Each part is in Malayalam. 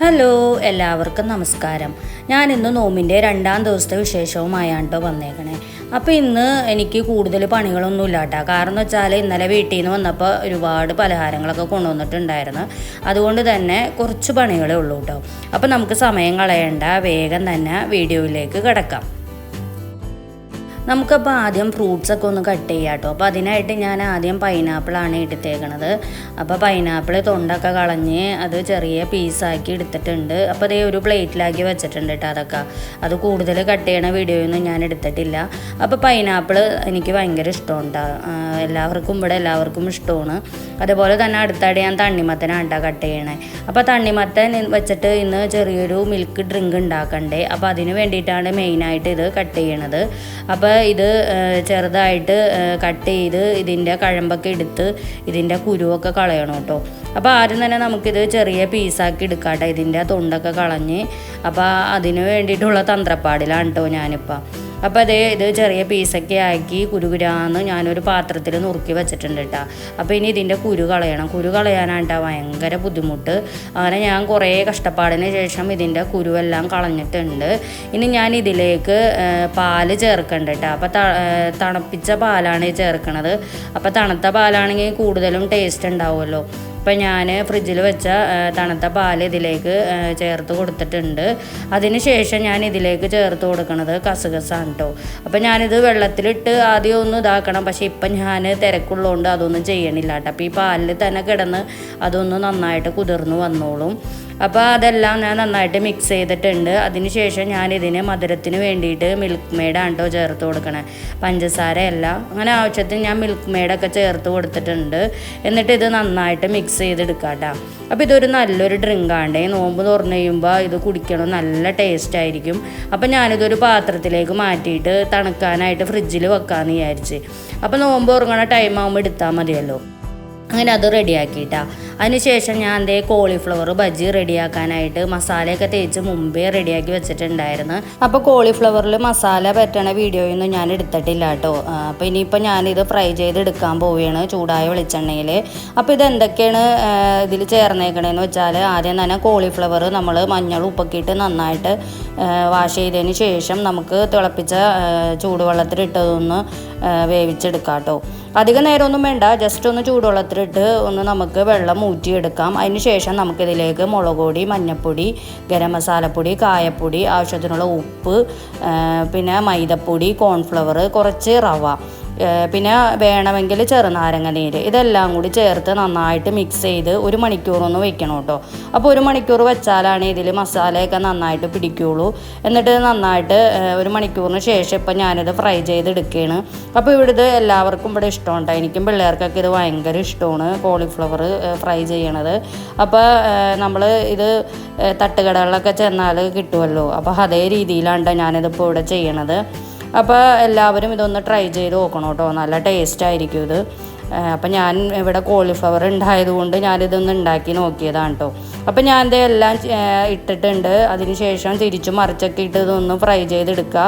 ഹലോ എല്ലാവർക്കും നമസ്കാരം. ഞാൻ ഇന്ന് നോമിന്റെ രണ്ടാം ദിവസത്തെ വിശേഷവുമായാണ് കേട്ടോ വന്നേക്കണേ. അപ്പോൾ ഇന്ന് എനിക്ക് കൂടുതൽ പണികളൊന്നും ഇല്ല കേട്ടോ കാരണം എന്ന് വെച്ചാൽ ഇന്നലെ വീട്ടിൽ നിന്ന് വന്നപ്പോൾ ഒരുപാട് പലഹാരങ്ങളൊക്കെ കൊണ്ടുവന്നിട്ടുണ്ടായിരുന്നു. അതുകൊണ്ട് തന്നെ കുറച്ച് പണികളേ ഉള്ളൂ കേട്ടോ അപ്പോൾ നമുക്ക് സമയം കളയണ്ട. വേഗം തന്നെ വീഡിയോയിലേക്ക് കിടക്കാം. നമുക്കപ്പോൾ ആദ്യം ഫ്രൂട്ട്സ് ഒക്കെ ഒന്ന് കട്ട് ചെയ്യാം കേട്ടോ അപ്പോൾ അതിനായിട്ട് ഞാൻ ആദ്യം പൈനാപ്പിളാണ് എടുത്തേക്കണത്. അപ്പോൾ പൈനാപ്പിൾ തൊണ്ടൊക്കെ കളഞ്ഞ് അത് ചെറിയ പീസാക്കി എടുത്തിട്ടുണ്ട്. അപ്പോൾ അതേ ഒരു പ്ലേറ്റിലാക്കി വെച്ചിട്ടുണ്ട് കേട്ടോ അതൊക്കെ. അത് കൂടുതൽ കട്ട് ചെയ്യണ വീഡിയോയൊന്നും ഞാൻ എടുത്തിട്ടില്ല. അപ്പോൾ പൈനാപ്പിൾ എനിക്ക് ഭയങ്കര ഇഷ്ടമുണ്ട് എല്ലാവർക്കും ഇവിടെ എല്ലാവർക്കും ഇഷ്ടമാണ്. അതുപോലെ തന്നെ അടുത്തായിട്ട് ഞാൻ തണ്ണിമത്തനാണ് കേട്ടോ കട്ട് ചെയ്യണേ. അപ്പോൾ തണ്ണിമത്തൻ വെച്ചിട്ട് ഇന്ന് ചെറിയൊരു മിൽക്ക് ഡ്രിങ്ക് ഉണ്ടാക്കണ്ടേ. അപ്പോൾ അതിന് വേണ്ടിയിട്ടാണ് മെയിനായിട്ട് ഇത് കട്ട് ചെയ്യണത്. അപ്പോൾ ഇത് ചെറുതായിട്ട് കട്ട് ചെയ്ത് ഇതിന്റെ കഴമ്പൊക്കെ എടുത്ത് ഇതിന്റെ കുരുവൊക്കെ കളയണം കേട്ടോ. അപ്പോൾ ആദ്യം തന്നെ നമുക്കിത് ചെറിയ പീസാക്കി എടുക്കാട്ടെ ഇതിന്റെ തൊണ്ടൊക്കെ കളഞ്ഞ്. അപ്പോൾ അതിന് വേണ്ടിയിട്ടുള്ള തന്ത്രപ്പാടിലാണ് കേട്ടോ ഞാനിപ്പോൾ അപ്പോൾ അതേ ഇത് ചെറിയ പീസൊക്കെ ആക്കി കുരുകുരാന്ന് ഞാനൊരു പാത്രത്തിൽ നുറുക്കി വെച്ചിട്ടുണ്ട് കേട്ടോ അപ്പോൾ ഇനി ഇതിന്റെ കുരു കളയണം. കുരു കളയാനാണ് ട്ടോ ഭയങ്കര ബുദ്ധിമുട്ട്. അങ്ങനെ ഞാൻ കുറേ കഷ്ടപ്പാടിന് ശേഷം ഇതിന്റെ കുരുവെല്ലാം കളഞ്ഞിട്ടുണ്ട്. ഇനി ഞാൻ ഇതിലേക്ക് പാൽ ചേർക്കണ്ട കേട്ടോ അപ്പോൾ തണുപ്പിച്ച പാലാണ് ചേർക്കണത്. അപ്പോൾ തണുത്ത പാലാണെങ്കിൽ കൂടുതലും ടേസ്റ്റ് ഉണ്ടാവുമല്ലോ. അപ്പം ഞാൻ ഫ്രിഡ്ജിൽ വെച്ച തണുത്ത പാൽ ഇതിലേക്ക് ചേർത്ത് കൊടുത്തിട്ടുണ്ട്. അതിന് ശേഷം ഞാൻ ഇതിലേക്ക് ചേർത്ത് കൊടുക്കുന്നത് കസകസാണ് കേട്ടോ അപ്പം ഞാനിത് വെള്ളത്തിലിട്ട് ആദ്യം ഒന്ന് ഇതാക്കണം. പക്ഷേ ഇപ്പം ഞാൻ തിരക്കുള്ളതുകൊണ്ട് അതൊന്നും ചെയ്യണില്ല കേട്ടോ അപ്പോൾ ഈ പാലിൽ തന്നെ കിടന്ന് അതൊന്ന് നന്നായിട്ട് കുതിർന്നു വന്നോളും. അപ്പോൾ അതെല്ലാം ഞാൻ നന്നായിട്ട് മിക്സ് ചെയ്തിട്ടുണ്ട്. അതിനുശേഷം ഞാനിതിന് മധുരത്തിന് വേണ്ടിയിട്ട് മിൽക്ക് മെയ്ഡാണ് കേട്ടോ ചേർത്ത് കൊടുക്കണേ. പഞ്ചസാരയല്ല അങ്ങനെ ആവശ്യത്തിന് ഞാൻ മിൽക്ക് മെയ്ഡൊക്കെ ചേർത്ത് കൊടുത്തിട്ടുണ്ട്. എന്നിട്ട് ഇത് നന്നായിട്ട് മിക്സ് ചെയ്തെടുക്കാം കേട്ടോ അപ്പോൾ ഇതൊരു നല്ലൊരു ഡ്രിങ്ക് ആണ്ടേ. നോമ്പ് തുറന്നു കഴിയുമ്പോൾ ഇത് കുടിക്കണം. നല്ല ടേസ്റ്റ് ആയിരിക്കും. അപ്പോൾ ഞാനിതൊരു പാത്രത്തിലേക്ക് മാറ്റിയിട്ട് തണുക്കാനായിട്ട് ഫ്രിഡ്ജിൽ വെക്കാമെന്ന് വിചാരിച്ച്. അപ്പോൾ നോമ്പ് ഉറങ്ങണ ടൈം ആകുമ്പോൾ എടുത്താൽ മതിയല്ലോ. അങ്ങനെ അത് റെഡിയാക്കിയിട്ടാ. അതിനുശേഷം ഞാൻ എന്തേ കോളിഫ്ലവർ ബജ്ജി റെഡിയാക്കാനായിട്ട് മസാലയൊക്കെ തേച്ച് മുമ്പേ റെഡിയാക്കി വെച്ചിട്ടുണ്ടായിരുന്നു. അപ്പോൾ കോളിഫ്ലവറിൽ മസാല പറ്റണ വീഡിയോയൊന്നും ഞാൻ എടുത്തിട്ടില്ല കേട്ടോ. അപ്പോൾ ഇനിയിപ്പോൾ ഞാനിത് ഫ്രൈ ചെയ്ത് എടുക്കാൻ പോവുകയാണ് ചൂടായ വെളിച്ചെണ്ണയിൽ അപ്പോൾ ഇത് എന്തൊക്കെയാണ് ഇതിൽ ചേർന്നേക്കണേന്ന് വെച്ചാൽ ആദ്യം തന്നെ കോളിഫ്ലവർ നമ്മൾ മഞ്ഞൾ ഉപ്പൊക്കെ ഇട്ട് നന്നായിട്ട് വാഷ് ചെയ്തതിന് ശേഷം നമുക്ക് തിളപ്പിച്ച ചൂടുവെള്ളത്തിലിട്ടതൊന്ന് വേവിച്ചെടുക്കാം കേട്ടോ. അധികം നേരമൊന്നും വേണ്ട ജസ്റ്റ് ഒന്ന് ചൂടുവെള്ളത്തിലിട്ട് ഒന്ന് നമുക്ക് വെള്ളം ഊറ്റിയെടുക്കാം. അതിന് ശേഷം നമുക്കിതിലേക്ക് മുളക് പൊടി മഞ്ഞൾപ്പൊടി ഗരം മസാലപ്പൊടി കായപ്പൊടി ആവശ്യത്തിനുള്ള ഉപ്പ് പിന്നെ മൈദപ്പൊടി കോൺഫ്ലവർ കുറച്ച് റവ. പിന്നെ വേണമെങ്കിൽ ചെറുനാരങ്ങ നീര് ഇതെല്ലാം കൂടി ചേർത്ത് നന്നായിട്ട് മിക്സ് ചെയ്ത് ഒരു മണിക്കൂറൊന്ന് വെക്കണം കേട്ടോ. അപ്പോൾ ഒരു മണിക്കൂർ വെച്ചാലാണ് ഇതിൽ മസാലയൊക്കെ നന്നായിട്ട് പിടിക്കുകയുള്ളൂ എന്നിട്ട് നന്നായിട്ട് ഒരു മണിക്കൂറിന് ശേഷം ഇപ്പം ഞാനിത് ഫ്രൈ ചെയ്തെടുക്കുകയാണ് അപ്പോൾ ഇവിടുത്തെ എല്ലാവർക്കും ഇവിടെ ഇഷ്ടമുണ്ട്. എനിക്കും പിള്ളേർക്കൊക്കെ ഇത് ഭയങ്കര ഇഷ്ടമാണ് കോളിഫ്ലവർ ഫ്രൈ ചെയ്യണത്. അപ്പോൾ നമ്മൾ ഇത് തട്ടുകടകളിലൊക്കെ ചെന്നാൽ കിട്ടുമല്ലോ. അപ്പോൾ അതേ രീതിയിലാണ് ഞാനിതിപ്പോൾ ഇവിടെ ചെയ്യണത്. അപ്പോൾ എല്ലാവരും ഇതൊന്ന് ട്രൈ ചെയ്ത് നോക്കണം കേട്ടോ നല്ല ടേസ്റ്റ് ആയിരിക്കും ഇത്. അപ്പം ഞാൻ ഇവിടെ കോളിഫ്ലവർ ഉണ്ടായതുകൊണ്ട് ഞാനിതൊന്ന് ഉണ്ടാക്കി നോക്കിയതാണ് കേട്ടോ അപ്പം ഞാൻ ഇത് എല്ലാം ഇട്ടിട്ടുണ്ട്. അതിന് ശേഷം തിരിച്ചു മറിച്ചൊക്കെ ഇട്ട് ഇതൊന്ന് ഫ്രൈ ചെയ്തെടുക്കുക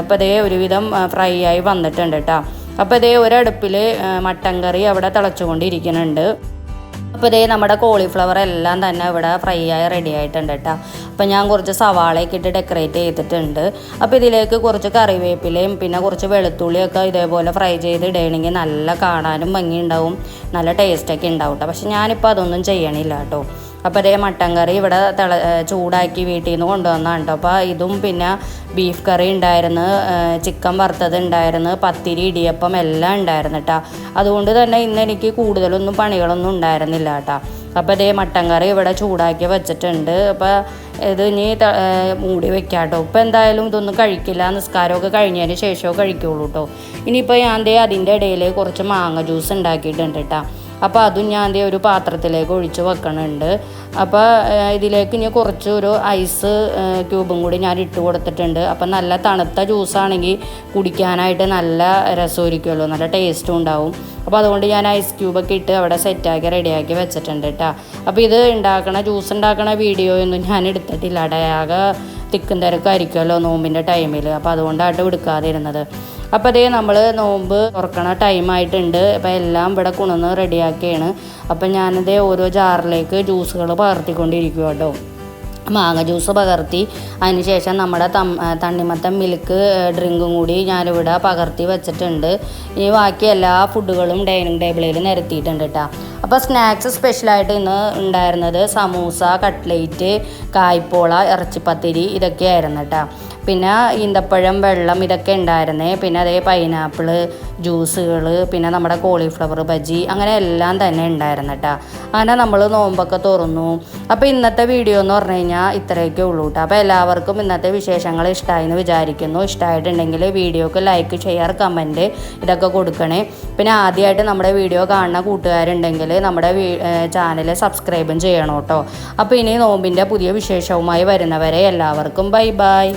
അപ്പം അതേ ഒരുവിധം ഫ്രൈ ആയി വന്നിട്ടുണ്ട് കേട്ടോ അപ്പോൾ ഇതേ ഒരടുപ്പിൽ മട്ടൻ കറി അവിടെ തിളച്ചുകൊണ്ടിരിക്കുന്നുണ്ട്. അപ്പോൾ ഇതേ നമ്മുടെ കോളിഫ്ലവർ എല്ലാം തന്നെ ഇവിടെ ഫ്രൈ ആയി റെഡി ആയിട്ടുണ്ട് കേട്ടോ അപ്പോൾ ഞാൻ കുറച്ച് സവാളയൊക്കെ ഇട്ട് ഡെക്കറേറ്റ് ചെയ്തിട്ടുണ്ട്. അപ്പോൾ ഇതിലേക്ക് കുറച്ച് കറിവേപ്പിലയും പിന്നെ കുറച്ച് വെളുത്തുള്ളിയൊക്കെ ഇതേപോലെ ഫ്രൈ ചെയ്ത് ഇടണമെങ്കിൽ നല്ല കാണാനും ഭംഗിയുണ്ടാവും. നല്ല ടേസ്റ്റൊക്കെ ഉണ്ടാവും കേട്ടോ പക്ഷെ ഞാനിപ്പോൾ അതൊന്നും ചെയ്യണില്ല കേട്ടോ അപ്പോൾ അതേ മട്ടൻ കറി ഇവിടെ തിള ചൂടാക്കി വീട്ടിൽ നിന്ന് കൊണ്ടുവന്നതാണ് കേട്ടോ അപ്പോൾ ഇതും പിന്നെ ബീഫ് കറി ഉണ്ടായിരുന്നു ചിക്കൻ വറുത്തത് ഉണ്ടായിരുന്നു പത്തിരി ഇടിയപ്പം എല്ലാം ഉണ്ടായിരുന്നു കേട്ടോ അതുകൊണ്ട് തന്നെ ഇന്ന് എനിക്ക് കൂടുതലൊന്നും പണികളൊന്നും ഉണ്ടായിരുന്നില്ല കേട്ടോ അപ്പോൾ അതേ മട്ടൻ കറി ഇവിടെ ചൂടാക്കി വെച്ചിട്ടുണ്ട്. അപ്പോൾ ഇത് ഇനി മൂടി വെക്കാം കേട്ടോ ഇപ്പോൾ എന്തായാലും ഇതൊന്നും കഴിക്കില്ല. നിസ്കാരമൊക്കെ കഴിഞ്ഞതിന് ശേഷമോ കഴിക്കുള്ളൂ കേട്ടോ ഇനിയിപ്പോൾ ഞാൻ ദേ അതിന്റെ ഇടയിൽ കുറച്ച് മാങ്ങ ജ്യൂസ് ഉണ്ടാക്കിയിട്ടുണ്ട് കേട്ടോ അപ്പോൾ അതും ഞാൻ ഒരു പാത്രത്തിലേക്ക് ഒഴിച്ച് വെക്കണുണ്ട്. അപ്പോൾ ഇതിലേക്ക് ഇനി കുറച്ച് ഒരു ഐസ് ക്യൂബും കൂടി ഞാൻ ഇട്ട് കൊടുത്തിട്ടുണ്ട്. അപ്പോൾ നല്ല തണുത്ത ജ്യൂസാണെങ്കിൽ കുടിക്കാനായിട്ട് നല്ല രസമായിരിക്കുമല്ലോ നല്ല ടേസ്റ്റും ഉണ്ടാവും. അപ്പോൾ അതുകൊണ്ട് ഞാൻ ഐസ് ക്യൂബൊക്കെ ഇട്ട് അവിടെ സെറ്റാക്കി റെഡിയാക്കി വെച്ചിട്ടുണ്ട് കേട്ടോ അപ്പോൾ ഇത് ഉണ്ടാക്കണ ജ്യൂസ് ഉണ്ടാക്കണ വീഡിയോ ഒന്നും ഞാൻ എടുത്തിട്ടില്ല അടയാകെ തിക്കും തിരക്കായിരിക്കുമല്ലോ നോമ്പിന്റെ ടൈമിൽ അപ്പോൾ അതുകൊണ്ടായിട്ട് എടുക്കാതിരുന്നത്. അപ്പോൾ അതേ നമ്മൾ നോമ്പ് തുറക്കണ ടൈമായിട്ടുണ്ട് അപ്പോൾ എല്ലാം ഇവിടെ കുണന്ന് റെഡിയാക്കിയാണ് അപ്പം ഞാനതേ ഓരോ ജാറിലേക്ക് ജ്യൂസുകൾ പകർത്തിക്കൊണ്ടിരിക്കുക കേട്ടോ മാങ്ങ ജ്യൂസ് പകർത്തി. അതിനുശേഷം നമ്മുടെ തം തണ്ണിമത്തൻ മിൽക്ക് ഡ്രിങ്കും കൂടി ഞാനിവിടെ പകർത്തി വെച്ചിട്ടുണ്ട്. ഇനി ബാക്കി എല്ലാ ഫുഡുകളും ഡൈനിങ് ടേബിളിൽ നിരത്തിയിട്ടുണ്ട് കേട്ടോ അപ്പോൾ സ്നാക്സ് സ്പെഷ്യലായിട്ട് ഇന്ന് ഉണ്ടായിരുന്നത് സമൂസ കട്ട്ലേറ്റ് കായ്പോള ഇറച്ചിപ്പത്തിരി ഇതൊക്കെയായിരുന്നു കേട്ടോ പിന്നെ ഈന്തപ്പഴം വെള്ളം ഇതൊക്കെ ഉണ്ടായിരുന്നേ. പിന്നെ അതേ പൈനാപ്പിൾ ജ്യൂസുകൾ പിന്നെ നമ്മുടെ കോളിഫ്ലവർ ബജി അങ്ങനെ എല്ലാം തന്നെ ഉണ്ടായിരുന്നു കേട്ടോ അങ്ങനെ നമ്മൾ നോമ്പൊക്കെ തുറന്നു. അപ്പോൾ ഇന്നത്തെ വീഡിയോ എന്ന് പറഞ്ഞു കഴിഞ്ഞാൽ ഇത്രയൊക്കെ ഉള്ളൂ കേട്ടോ അപ്പോൾ എല്ലാവർക്കും ഇന്നത്തെ വിശേഷങ്ങൾ ഇഷ്ടമായി എന്ന് വിചാരിക്കുന്നു ഇഷ്ടമായിട്ടുണ്ടെങ്കിൽ വീഡിയോക്ക് ലൈക്ക് ഷെയർ കമന്റ് ഇതൊക്കെ കൊടുക്കണേ. പിന്നെ ആദ്യമായിട്ട് നമ്മുടെ വീഡിയോ കാണുന്ന കൂട്ടുകാരുണ്ടെങ്കിൽ നമ്മുടെ ചാനൽ സബ്സ്ക്രൈബും ചെയ്യണം കേട്ടോ അപ്പോൾ ഇനി നോമ്പിന്റെ പുതിയ വിശേഷവുമായി വരുന്നവരെ എല്ലാവർക്കും ബൈ ബൈ